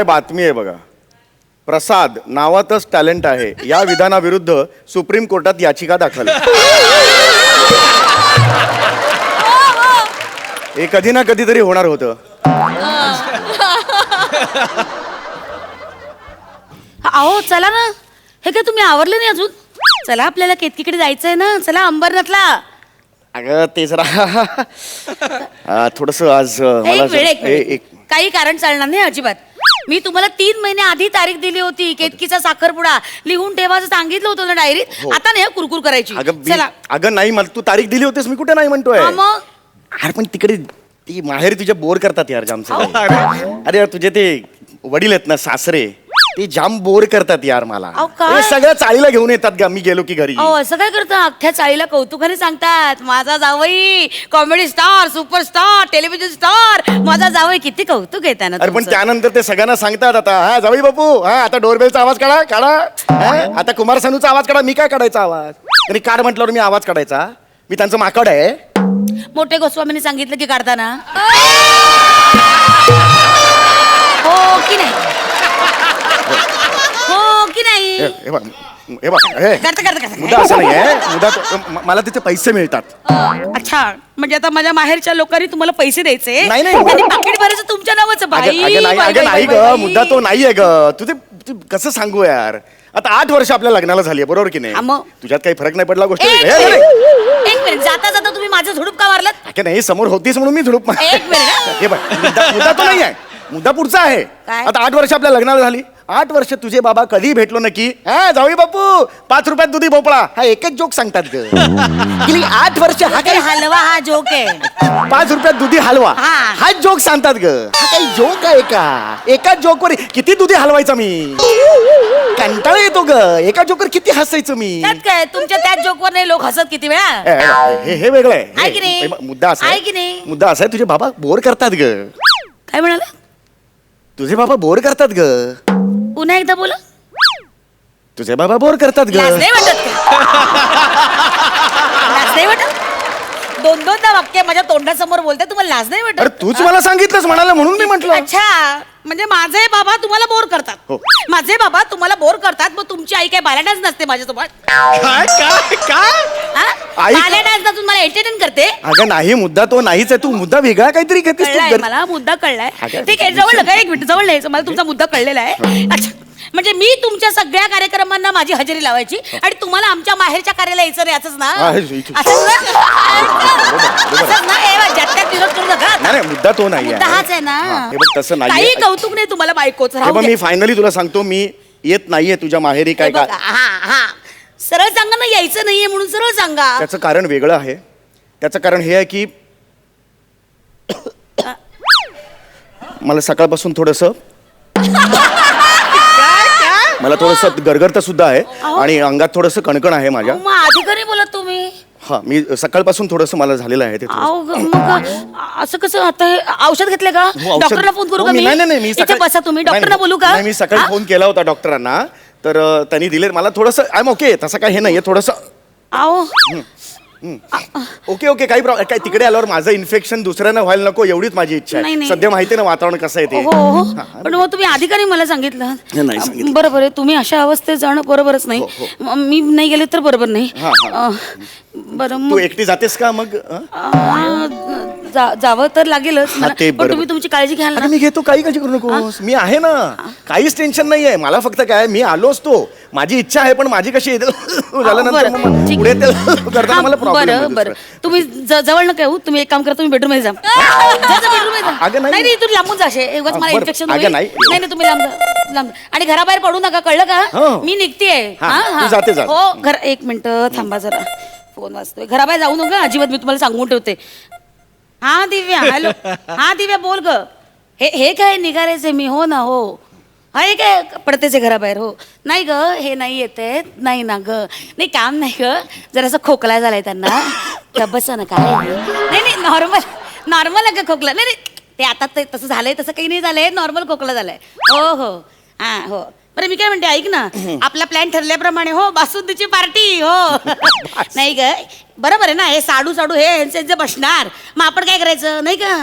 काय बातमी आहे बघा. प्रसाद नावातच टॅलेंट आहे. या विधानाविरुद्ध सुप्रीम कोर्टात याचिका दाखल. हे कधी ना कधीतरी होणार होतं. अहो चला ना. हे काय तुम्ही आवरलं नाही अजून? चला आपल्याला केतकीकडे जायचंय ना. चला अंबरनाथला. अगं ते जरा थोडस आज मला एक वेळ एक जरा- वेळ. ए- एक काही कारण चालणार नाही अजिबात. मी तुम्हाला तीन महिने आधी तारीख दिली होती केतकीचा साखरपुडा. लिहून ठेवायचं सांगितलं होतं ना डायरीत? आता नाही हं, कुरकुर करायची. अगं मी- चला. अगं नाही मला तू तारीख दिली होतीस मी कुठे नाही म्हणतोय? हा, मग? अरे पण तिकडे ती माहेर तुझ्या बोर करतात यार. अरे यार तुझे ते वडील आहेत ना सासरे. ते जाम बोर करतात यार मला. अहो, काय? हे सगळ्या चाळीला घेऊन येतात का मी गेलो की घरी. अहो असं काय करता? अख्ख्या चाळीला कौतुकाने सांगतात माझा जावई comedy star superstar television star माझा जावई. किती कौतुक आहे त्यानं अरे पण तुमचं. त्यानंतर ते सगळ्यांना सांगतात आता हा जावई बापू हा आता डोरबेलचा आवाज काढा काढा हा, आता कुमार सानूचा आवाज काढा मी काय काढायचा आवाज? आणि काढ म्हटल्यावर मी आवाज काढायचा. मी त्यांचं माकड आहे. मोठे गोस्वामीने सांगितलं की काढताना. हो की नाही हो की नाही हे हे बघ हे बघ हे. करता करता करता. मुद्दा असं नाही आहे मुद्दा तो- म- मला तिथे पैसे मिळतात. अच्छा म्हणजे आता माझ्या माहेरच्या लोकांनी तुम्हाला पैसे द्यायचे? नाही, नाही. आणि पाकिट भरायचं तुमच्या नावाचं अगं नाही अगं ग. मुद्दा तो नाहीये ग. तुझे तू कसं सांगू यार? आता आठ वर्ष आपल्या लग्नाला झाली बरोबर की हा, नाही मग? तुझ्यात काही फरक नाही पडला गोष्ट एक मिनिट एक मिनिट. जाता जाता तुम्ही माझं झुडूप का मारलं नाही समोर होतीस म्हणून मी झुडूप मार- एक मिनिट. हे. बघ मुद्दा मुद्दा तो नाही आहे मुद्दा पुढचा आहे. काय? आता आठ वर्ष आपल्या लग्नाला झाली. आठ वर्ष तुझे बाबा कधी भेटलो नक्की हा जाऊ बापू. पाच रुपयात दुधी भोपळा. हा एकच जोक सांगतात ग. गेली आठ वर्ष हा काही हलवा हा जोक आहे. पाच रुपयात दुधी हलवा. हा. हा जोक सांगतात ग. हा काही जोक आहे का? एका जोकवर किती दुधी हलवायचा मी? कंटाळा येतो ग. एका जोकवर किती हसायचं मी? त्यात काय? तुमच्या त्याच जोकवर नाही लोक हसत किती वेळा? ए, हे हे वेगळं आहे. की नाही? हे- मुद्दा असा आहे की नाही? मुद्दा असा आहे तुझे बाबा बोर करतात ग. काय म्हणाला? तुझे बाबा बोर करतात ग. पुन्हा एकदा बोला. तुझे बाबा बोर करतात ग. लाज नाही वाटत का? लाज नाही वाटत? दोन दोनदा वाक्य माझ्या तोंडासमोर बोलते तुम्हाला लाज नाही अरे वाटत तूच मला सांगितलंस म्हणाला म्हणून मी म्हंटल. अच्छा. म्हणजे माझे बाबा तुम्हाला बोर करतात. हो. माझे बाबा तुम्हाला बोर करतात मग तुमची आई काय बाला डान्स नसते माझ्यासोबत? काय काय काय? आई- बाला डान्स नसून मला एंटरटेन करते? अगं नाही मुद्दा तो नाहीच आहे. तू मुद्दा वेगळा काहीतरी घेतेस तू कळलाय मला मुद्दा कळलाय. अगं, ठीक आहे जवळ नका एक मिनिट जवळ नाही मला तुमचा मुद्दा कळलेला आहे. अच्छा. म्हणजे मी तुमच्या सगळ्या कार्यक्रमांना माझी हजेरी लावायची आणि तुम्हाला आमच्या माहेरच्या कार्याला यायचं नाही असंच ना? इथे- असंच ना? असंच ना? ए, वा, ज्यात त्यात विरोध करू नका. नाही नाही, मुद्दा तो नाही मुद्दा हाच आहे ना. हे बघ तसं काही नाही कौतुक नाही तुम्हाला बायकोच हे बघ मी फायनली तुला सांगतो मी येत नाहीये तुझ्या माहेरी काय का हा हा. सरळ सांगा ना यायचं नाहीये म्हणून सरळ सांगा. त्याचं कारण वेगळं आहे. त्याचं कारण हे आहे की मला सकाळपासून थोडस मला थोडस गरगरत सुद्धा आहे आणि अंगात थोडस कणकण आहे माझ्या. बोलत तुम्ही? हा मी सकाळपासून थोडस मला झालेलं आहे ते थोडंसं. अहो, ग- मग असं कसं आता हे औषध घेतले का? हो, औषध- डॉक्टरला फोन करू हो, का मी नाही नाही नाही, मी इथे सकाळी- बसा तुम्ही नाही, डॉक्टरला नाही. बोलू का? नाही मी सकाळी? फोन केला होता डॉक्टरांना तर अं, त्यांनी दिले मला थोडस आय एम ओके तसं काय हे नाहीये थोडस अहो ओके ओके काही प्रॉब्लेम काय तिकडे आल्यावर माझं इन्फेक्शन दुसऱ्यांना व्हायला नको एवढीच माझी इच्छा नाही, आहे नाही. सध्या माहिती आहे ना वातावरण कसं आहे ते हो हो पण मग तुम्ही अधिकारी मला सांगितलं नाही सांगितलं. बरोबर आहे तुम्ही अशा अवस्थेत जाणं बरोबरच नाही हो. म- नाही गेले तर बरोबर नाही हा. अं, बरं तू मग एकटी जातेस का मग अं? अं, जा- जावं तर लागेलच. ते पण बरोबर. तुम्ही तुमची काळजी घ्याल ना. मी घेतो काही काळजी करू नकोस. मी आहे ना. काहीच टेन्शन नाहीये. मला फक्त काय मी आलो असतो. माझी इच्छा आहे पण माझी कशी आहे? झाल्यानंतर बरं, मग ठीक. पुढे ते करताना हा, मला प्रॉब्लेम बरं तुम्ही ज- जवळ नका येऊ. तुम्ही एक काम करा तुम्ही बेडरूममध्ये जा. बेडरूममध्ये जा. अगं, नाही. नाही नाही तुम्ही लांबून जाशे उगाच मला बरं. इन्फेक्शन अगं, होईल नाही. नाही नाही तुम्ही लांब जा. लांब जा. आणि घराबाहेर पडू नका कळलं का? हो. मी निघतेय. हा, हा, तू हा. जाते, जा. हो घर एक मिनिट थांबा जरा. फोन वाजतोय. घराबाहेर जाऊ नका. अजिबात मी तुम्हाला सांगून ठेवते. हा दिव्या हॅलो. हा दिव्या बोल ग. हे हे काय निघारायचे मी हो ना हो. हा हे काय पडतेचे घराबाहेर हो. नाही ग हे नाही येते नाही ना ग. नाही काम नाही ग. जरासा खोकला झालाय त्यांना. तर बसा ना काय नाही नाही नॉर्मल नॉर्मल आहे का खोकला. नाही नाही ते आता ते तसं झालंय तसं काही नाही झालंय. नॉर्मल खोकला झालाय. हो हो. हा हो. बरं मी काय म्हणते ऐक ना. आपला प्लॅन ठरल्याप्रमाणे हो बासुंदीची पार्टी हो. नाही ग बरोबर आहे ना हे साडू साडू हे ह्यांचे बसणार. मग आपण काय करायचं नाही का?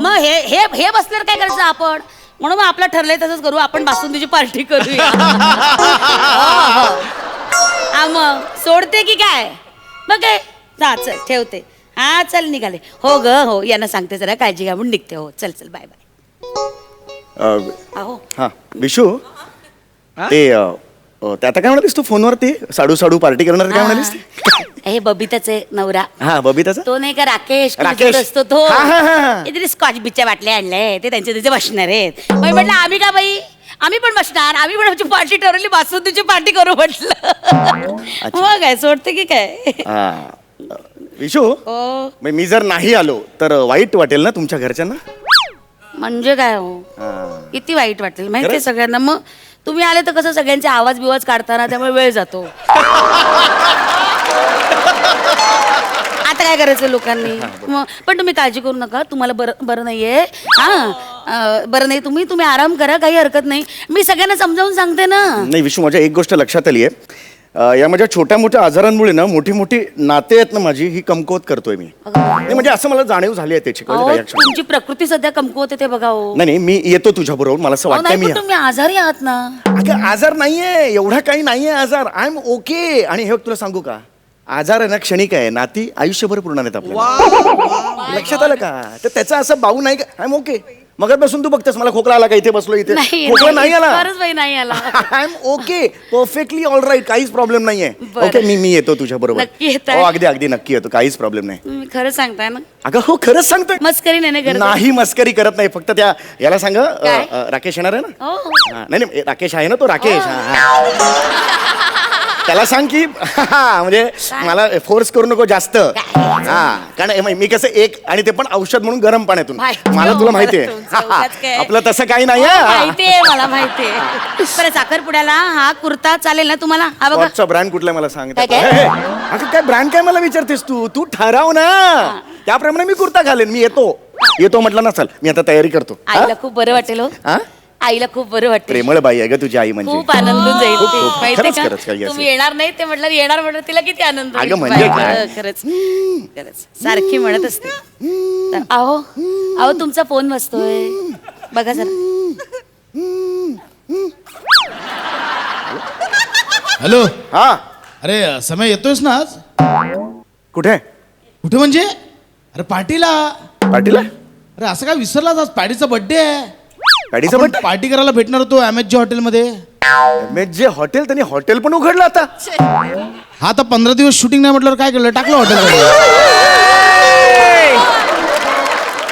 मग हे हे हे बसल्यावर काय करायचं आपण? म्हणून मग आपलं ठरलंय तसंच करू आपण बासुंदीची पार्टी करूया. हो, हो. हा मग सोडते की काय? मग काय? जा चल ठेवते. हा चल निघाले. हो ग हो यांना सांगते जरा काळजी घ्या म्हणून निघते. हो चल चल बाय बाय. अ, अहो हा विशू? ते अ, अ, ते आता काय म्हणालीस तू फोनवर ते साडू साडू पार्टी करणार काय म्हणालीस ते? हा. हे बबिताचे नवरा. हा बबिताचा? तो नाही का राकेश राकेश. असतो तो. हा, हा, हा, हा. स्कॉच बिचच्या बाटल्या आणल्या ते त्यांचे तिथे बसणार आहेत. मग म्हटलं आम्ही का बाई? आम्ही पण बसणार. आम्ही पण आमची पार्टी ठरवली. बासुंदीची पार्टी करू म्हटलं. मग काय सोडते की काय? हा. अ, विशू हो. मग मी जर नाही आलो तर वाईट वाटेल ना तुमच्या घरच्यांना? म्हणजे काय हो? हा. किती वाईट वाटेल? खरंच? सगळ्यांना. मग तुम्ही आले तर कसं सगळ्यांचे आवाज बिवाज काढताना त्यामुळे वेळ जातो. आता काय करायचं लोकांनी? मग पण तुम्ही काळजी करू नका. तुम्हाला बरं बरं नाहीये. हा? बरं नाही. तुम्ही तुम्ही आराम करा. काही हरकत नाही. मी सगळ्यांना समजावून सांगते ना. नाही विशू माझ्या एक गोष्ट लक्षात आली आहे अ, या माझ्या छोट्या मोठ्या आजारांमुळे ना मोठी मोठी नाते आहेत ना माझी ही कमकुवत करतोय मी. नाही म्हणजे असं मला जाणीव झाली आहे त्याची कळलं अहो का या क्षणी? तुमची प्रकृती सध्या कमकुवत आहे ते बघा हो. नाही नाही मी येतो तुझ्या बरोबर मला असं अहो, वाटतंय नाही मी पण तुम्ही आजारी आहात ना. अगं आजार नाहीये एवढा काही नाहीये आजार. आय एम ओके आणि हे बघ तुला सांगू का? आजार आहे ना क्षणिक आहे. नाती आयुष्यभर पूर्ण आहेत आपल्याला. लक्षात आलं का? तर त्याचा असं बाऊ नाही का? आय एम ओके मग बसून तू बघतेस मला खोकला आला का? इथे बसलो इथे. नाही खोकला नाही आला. खरंच बाई नाही आला. I am okay perfectly all right काहीच प्रॉब्लेम नाहीये. बरं. ओके मी मी येतो तुझ्या बरोबर. येताय? हो अगदी अगदी नक्की येतो. काहीच प्रॉब्लेम नाही. तुम्ही खरं सांगताय ना. अगं हो खरंच सांगतोय. मस्करी नाही ना करत? नाही मस्करी करत नाही. फक्त त्या याला सांग अ, काय? अ, राकेश येणार आहे ना? हो. हा, नाही नाही राकेश आहे ना तो राकेश. हा, हा. त्याला सांग की हा, म्हणजे मला फोर्स करू नको जास्त. हा कारण हे मी कसं एक आणि ते पण औषध म्हणून गरम पाण्यातून. माहिती मला हो तुला मला माहितीये तुमचं उगाच काय. आपलं तसं काही नाही माहितीये मला माहितीये बरं साखरपुड्याला हा कुर्ता चालेल ना तुम्हाला? हा बघा. ब्रँड कुठला आहे मला सांग? काय, काय? हे, हे. अगं काय ब्रँड काय मला विचारतेस तू? तू ठराव ना. त्याप्रमाणे मी कुर्ता घालेन मी येतो. येतो म्हटलं ना चल मी आता तयारी करतो. हा? आईला खूप बरं वाटेल हो. हा? आईला खूप बरं वाटेल प्रेमळ बाई आहे ग तुझी आई म्हणजे. खूप आनंदून जाईल खूप, ती. खूप. माहितीये खरंच, खरंच, काही का असेल. तुम्ही येणार नाही ते म्हटलं येणार म्हटलं तिला किती आनंद होईल. अगं, म्हणजे? खरंच खरंच. सारखी म्हणत असते. तर अहो अहो तुमचा फोन वाजतोय बघा जरा. हॅलो? हा. अरे समय येतोयस ना आज? कुठे? कुठे म्हणजे? अरे पार्टीला पाटीला? अरे असं काय विसरलास आज? पॅडीचा बर्थडे आहे. गाडीचं आपण पण पार्टी करायला भेटणार होतो एम एच जी हॉटेलमध्ये. मी जे हॉटेल? त्यांनी हॉटेल पण उघडलं आता. हा आता पंधरा दिवस शूटिंग नाही म्हटल्यावर काय केलं? टाकलं हॉटेल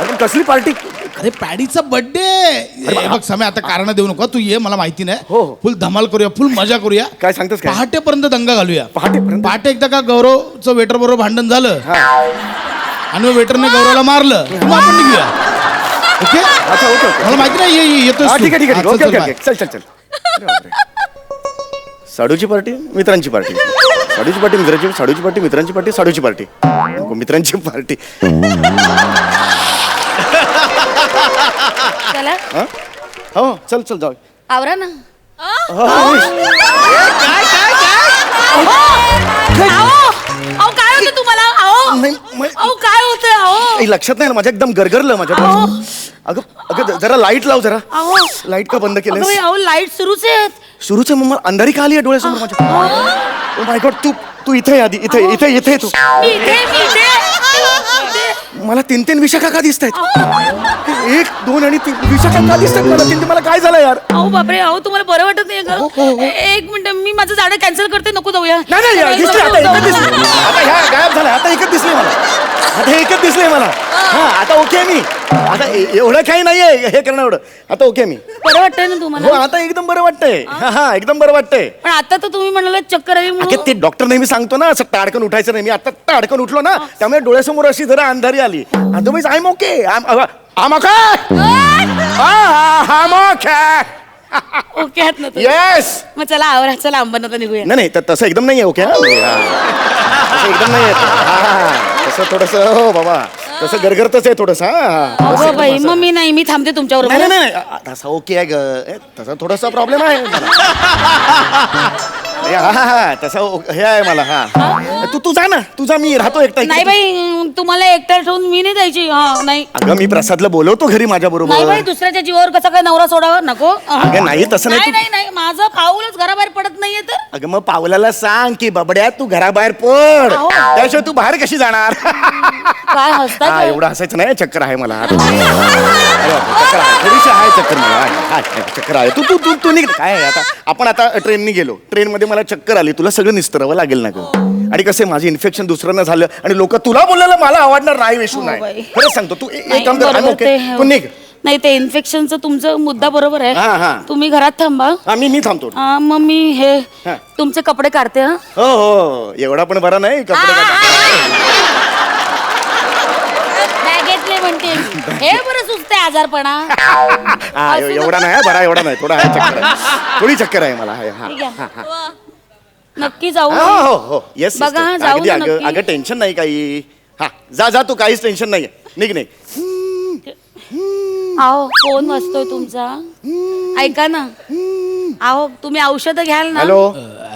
अरे कसली पार्टी अरे पॅडीचा बर्थडे बघ समय आता कारण देऊ नको. तू ये मला माहिती हो, नाही. हो. फुल धमाल करूया फुल मजा करूया. काय सांगतोस काय? पहाटेपर्यंत दंगा घालूया. पहाटेपर्यंत? पहाटे एकदा का गौरवचं वेटर बरोबर भांडण झालं. हा. आणि वेटरने गौरवला मारलं. मग आपण निघूया. ओके? अच्छा ओके ओके. मला माहिती नाही ये- ये येतोय हा ठीक आहे ठीक आहे ओके ओके ओके. चल चल चल. अरे बापरे. साडूची पार्टी मित्रांची पार्टी. साडूची पार्टी मित्रांची साडूची पार्टी मित्रांची पार्टी साडूची पार्टी. नको, मित्रांची पार्टी. चला. हा? हो चल चल जाऊ. आवरा ना. हो, अहो, नाही, मै- अहो काय होतंय? अहो. काही लक्षात नाही ना माझ्या एकदम गरगरलं माझ्या अहो. अगं अगं जरा लाइट लाव जरा. अहो. लाइट का बंद अगं बाई, केलं अहो लाइट सुरूच आहेत. सुरूच आहे मग मला अंधारी का आली आहे डोळ्यासमोर माझ्या? माय गॉड तू तू इथे ये आधी इथे इथे इथे तू. मी इथे मी इथे. मला तीन तीन विशाखा का दिसत आहेत एक दोन आणि तीन. विशाखा का दिसत आहेत मला? तीन तीन मला काय झालं यार? अहो बापरे अहो तुम्हाला बरं वाटत नाही हो, हो, का हो. एक मिनिट मी माझं जाणं कॅन्सल करते नको जाऊया. नाही नाही यार, दिसली आता एकच दिसली. आता ह्या गायब झाल्या आता एकच दिसली मला. आता एकच दिसले मला. हा आता ओके मी. आता ए- एवढं काही नाहीये हे करणं एवढं. आता ओके मी. बरं वाटतंय ना हो तुम्हाला आता एकदम बरं वाटतंय. हा. हा एकदम बरं वाटतंय. पण आता तर तुम्ही म्हणाला चक्कर आली अगे म्हणून ते डॉक्टर नेहमी सांगतो ना असं ताडकन उठायचं नाही. मी आता ताडकन उठलो ना त्यामुळे डोळ्यासमोर अशी जरा अंधारी आली. Otherwise I am okay am okay am okay okay आहात ना तुम्ही? येस मग चला आवरा चला अंबरनाथला निघूया. नाही नाही त- तसं एकदम नाही आहे ओके हा. तसं एकदम नाही आहे हा. तसं थोडस हो बाबा. तसं गरगरतच आहे थोडस अगं बाई मग मी नाही मी थांबते तुमच्यावर नाही नाही नाही अ- तसं ओके आहे ग. ए, तसा थोडासा प्रॉब्लेम आहे मला. हा हा हा. तसं ओ- हे आहे मला हा. तू तू जा ना तुझा मी राहतो एकटा इकडे. नाही बाई तुम्हाला एकट्या ठेवून मी नाही द्यायची. हा नाही. अगं मी प्रसादला बोलवतो घरी माझ्या नाही बरोबर दुसऱ्याच्या जीवावर कसा काय नवरा सोडावा? नको. अगं नाही तसं नाही नाही तू- नाही नाही. माझं पाऊलच घराबाहेर पडत नाहीये तर. अगं मग पावलाला सांग की बबड्या तू घराबाहेर पड. अहो. त्याशिवाय तू बाहेर कशी जाणार? काय हसता हा काय? एवढं हसायचं नाही चक्कर आहे मला. अरे बापरे, चक्कर आहे. थोडीशी आहे चक्कर मला. आहे, आहे, चक्कर आहे. तू तू तू तू निघ. काय आहे आता? आपण आता ट्रेननी गेलो. ट्रेन मध्ये मला चक्कर आली. तुला सगळं निस्तरावं लागेल ना गं? आणि कसं माझे इन्फेक्शन दुसऱ्यांना झालं आणि लोक तुला बोललेलं मला आवडणार नाही विषू हो नाही. खरंच सांगतो तू ए- नाही, एक काम कर बरोबर I'm okay. ते- तू निघ. नाही ते इन्फेक्शनचं तुमचं मुद्दा बरोबर हा, हा. आहे तुम्ही घरात थांबा. हा मी मी थांबतो. हा, मग मी हे हा. तुमचे कपडे काढते हा. हो हो एवढा पण बरा नाही कपडे बॅगेतले म्हणते हे बरं सुचते आजारपणा. हा एव- एवढा नाही हा, बरा एवढा नाही थोडा आहे चक्कर आहे. थोडी चक्कर आहे मला आहे, हा ठीक आहे. नक्की जाऊ हो हो हो. येस बघा, हा, जाऊ अगदी ना अगं नक्की. अगं टेन्शन नाही काही. हा जा जा तू काहीच टेन्शन नाही निघ निघ. आहो फोन वाजतोय तुमचा. ऐका ना. आहो तुम्ही औषध घ्याल ना. Hello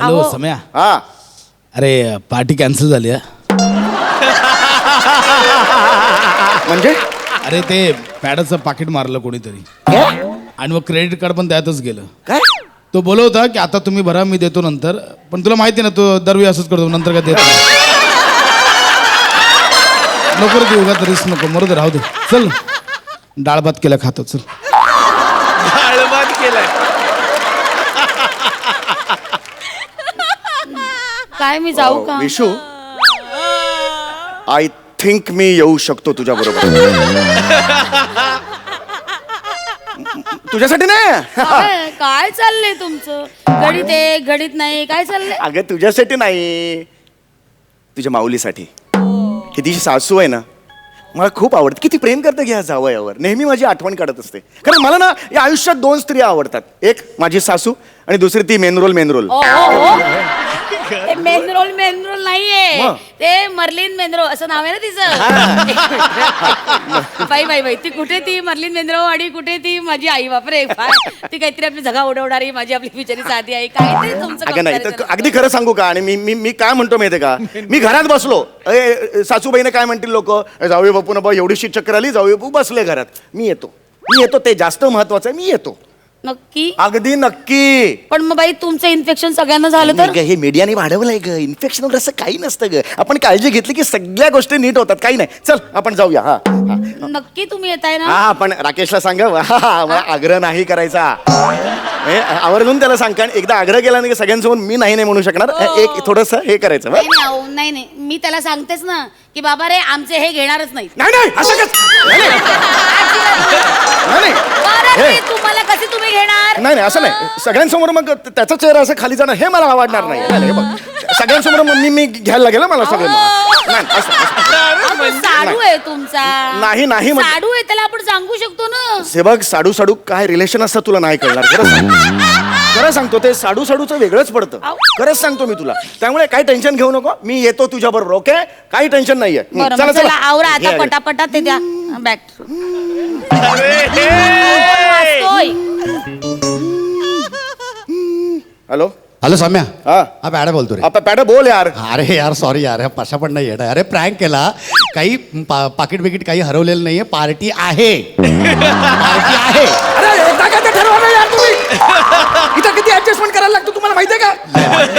hello. सम्या. हा. अरे पार्टी कॅन्सल झाली आहे म्हणजे? अरे ते पॅडाचं पाकिट मारलं कोणीतरी. आणि मग क्रेडिट कार्ड पण त्यातच गेलं. काय? तो बोलवता की आता तुम्ही भरा मी देतो नंतर. पण तुला माहिती ना तो दरवेळी असंच करतो नंतर काय देत. नको देऊ का तरीच नको मरू दे राहू दे. चल. डाळ भात केला खातो चल. डाळभात केलाय काय मी जाऊ का? विशू. आय थिंक मी येऊ शकतो तुझ्या बरोबर तुझ्यासाठी नाही? काय काय चाललंय तुमचं? घडीत आहे घडीत नाही काय चाललंय? अगं तुझ्यासाठी नाही. तुझ्या माऊलीसाठी. ही तिची सासू आहे ना मला खूप आवडते. किती प्रेम करते घ्या जावयावर. नेहमी माझी आठवण काढत असते. कारण मला ना या आयुष्यात दोन स्त्रिया आवडतात. एक माझी सासू आणि दुसरी ती मेनरोल मेनरोल ओ, ओ, ओ. ते मेनरोल मेनरोल नाहीये. मग? ते मर्लिन मेनरो असं नाव आहे ना तिचं? बाई बाई बाई ती कुठे ती मर्लिन मेनरो आणि कुठे ती माझी आई? बापरे फार. ती काहीतरी आपली जगा उडवणारी माझी आपली बिचारी साधी आई. काहीतरी तुमचं अगं नाही तर comparison अगदी खरं सांगू का? आणि मी मी मी काय म्हणतो माहितीये का? मी घरात बसलो. अरे सासूबाईने काय म्हणतील लोक? जाऊया बापू ना बा एवढीशी चक्कर आली जाऊया बापू बसले घरात. मी येतो. मी येतो ते जास्त महत्वाचं आहे मी येतो. नक्की? अगदी नक्की. पण मग बाई तुमचं इन्फेक्शन सगळ्यांना झालं तर? ग, हे मीडियाने वाढवलंय ग. इन्फेक्शन वगैरे असं काही नसतं ग. आपण काळजी घेतली की सगळ्या गोष्टी नीट होतात. काही नाही. चल आपण जाऊया. हा हा. नक्की तुम्ही येताय ना? हा पण राकेशला सांगा हा, हा, मला आग्रह नाही करायचा. हे, आवर्जून त्याला सांग कारण एकदा आग्रह केला नाही की सगळ्यांसमोर मी नाही नाही म्हणू शकणार. एक थोडस हे करायचं? नाही नाही अहो, नाही नाही. मी त्याला सांगतेच ना की बाबा रे आमचे हे घेणारच नाही नाही नाही असं कस? नाही, नाही. नाही, नाही. बरं, हे. ते तुम्हाला कसे तुम्ही घेणार नाही नाही असं नाही सगळ्यांसमोर मग त्याचा चेहरा असं खाली जाणं हे मला आवडणार नाही नाही, नाही, हे बघ. सगळ्यांसमोर मग मी मी घ्यायला लागेल ना मला सगळं नाही असं- असं. अहो, साडू आहे तुमचा नाही, नाही म्हण- साडू आहे त्याला आपण सांगू शकतो ना हे बघ साडू साडू काय रिलेशन असतं तुला नाही कळणार खरं सांग खरं सांगतो ते साडू साडूचं वेगळंच पडतं. खरंच सांगतो मी तुला. त्यामुळे काही टेन्शन घेऊ नको. मी येतो तुझ्या बरोबर ओके काही टेन्शन नाहीये. बरं चला मग चला चला आवरा आता. पटापटा ते द्या. बॅग हॅलो हॅलो सम्या हा. हा पॅडा बोलतो रे. आता पॅड बोल यार. अरे यार सॉरी यार पशा पण नाही येत अरे प्रँक केला. काही पा- पाकिट बिकिट काही हरवलेलं नाहीये. पार्टी आहे. पार्टी आहे. अरे एकदा का ते ठरवा ना यार तुम्ही इथं किती करायला लागतो तुम्हाला माहितीये का?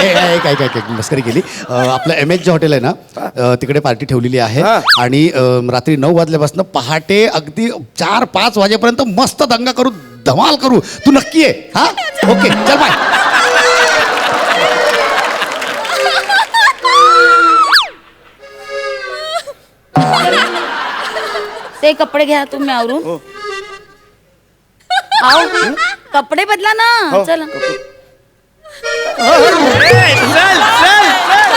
ए, ए, काय काय काय मस्करी केली. अं, आपलं एम एच जे हॉटेल आहे ना अं, तिकडे पार्टी ठेवलेली आहे. हा. आणि अं, रात्री नऊ वाजल्यापासून पहाटे अगदी चार पाच वाजेपर्यंत मस्त दंगा करू धमाल करू. तू नक्की आहे हा? ओके चल बाय. ते कपडे घ्या तुम्ही आवरून. हो. आहो कपडे बदला ना चला चल चल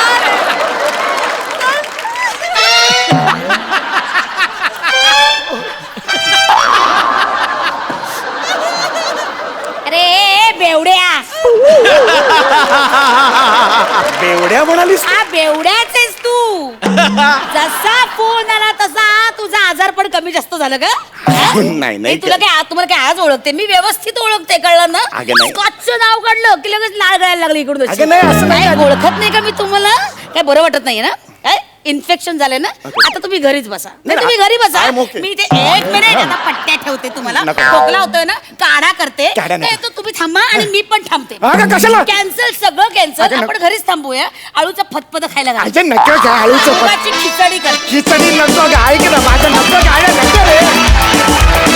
अरे बेवड्या. बेवड्या म्हणालीस हा बेवड्याच आहेस तू. जसा फोन आला तसा तुझा आजार पण कमी जास्त झालं का नाही, नाही. तुला काय आ- तुम्हाला काय आज ओळखते मी व्यवस्थित ओळखते कळलं ना अगं, नाही. स्कॉचचं नाव काढलं की लगेच लाल गळायला लागली इकडून अशी. अगं, नाही, असं नाही काय. ओळखत नाही का मी तुम्हाला काय बरं वाटत नाहीये ना इन्फेक्शन झालंय ना आता तुम्ही घरीच बसा. नाही, तुम्ही घरी बसा. मी ते एक मिनिट आता पट्ट्या ठेवते तुम्हाला. खोकला होतोय ना काढा करते. तुम्ही थांबा आणि मी पण थांबते. कॅन्सल सगळं कॅन्सल आपण घरीच थांबूया. आळूचा फतफत खायला खिचडी कर. खिचडी नको ऐक ना माझं नको नको